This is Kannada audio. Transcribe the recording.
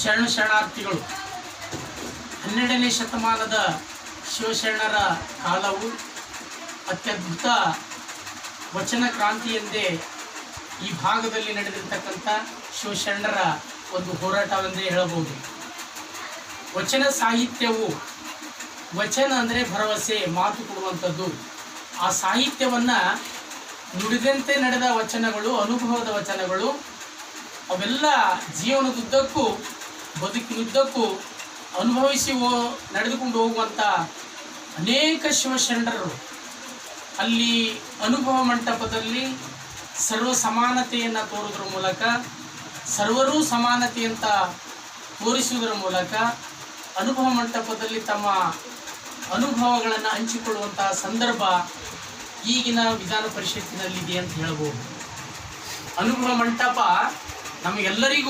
ಶರಣ ಶರಣಾರ್ಥಿಗಳು. ಹನ್ನೆರಡನೇ ಶತಮಾನದ ಶಿವಶರಣರ ಕಾಲವು ಅತ್ಯದ್ಭುತ ವಚನ ಕ್ರಾಂತಿ ಎಂದೇ ಈ ಭಾಗದಲ್ಲಿ ನಡೆದಿರ್ತಕ್ಕಂಥ ಶಿವಶರಣರ ಒಂದು ಹೋರಾಟವೆಂದೇ ಹೇಳಬಹುದು. ವಚನ ಸಾಹಿತ್ಯವು, ವಚನ ಅಂದರೆ ಭರವಸೆ, ಮಾತು ಕೊಡುವಂಥದ್ದು. ಆ ಸಾಹಿತ್ಯವನ್ನು ನುಡಿದಂತೆ ನಡೆದ ವಚನಗಳು, ಅನುಭವದ ವಚನಗಳು, ಅವೆಲ್ಲ ಜೀವನದುದ್ದಕ್ಕೂ ಬದುಕಿನುದ್ದಕ್ಕೂ ಅನುಭವಿಸಿ ಹೋ ನಡೆದುಕೊಂಡು ಹೋಗುವಂಥ ಅನೇಕ ಶಿವಶರಣರು ಅಲ್ಲಿ ಅನುಭವ ಮಂಟಪದಲ್ಲಿ ಸರ್ವ ಸಮಾನತೆಯನ್ನು ತೋರೋದ್ರ ಮೂಲಕ, ಸರ್ವರೂ ಸಮಾನತೆ ಅಂತ ತೋರಿಸುವುದರ ಮೂಲಕ ಅನುಭವ ಮಂಟಪದಲ್ಲಿ ತಮ್ಮ ಅನುಭವಗಳನ್ನು ಹಂಚಿಕೊಳ್ಳುವಂತಹ ಸಂದರ್ಭ ಈಗಿನ ವಿಧಾನ ಪರಿಷತ್ತಿನಲ್ಲಿದೆ ಅಂತ ಹೇಳ್ಬೋದು. ಅನುಭವ ಮಂಟಪ ನಮಗೆಲ್ಲರಿಗೂ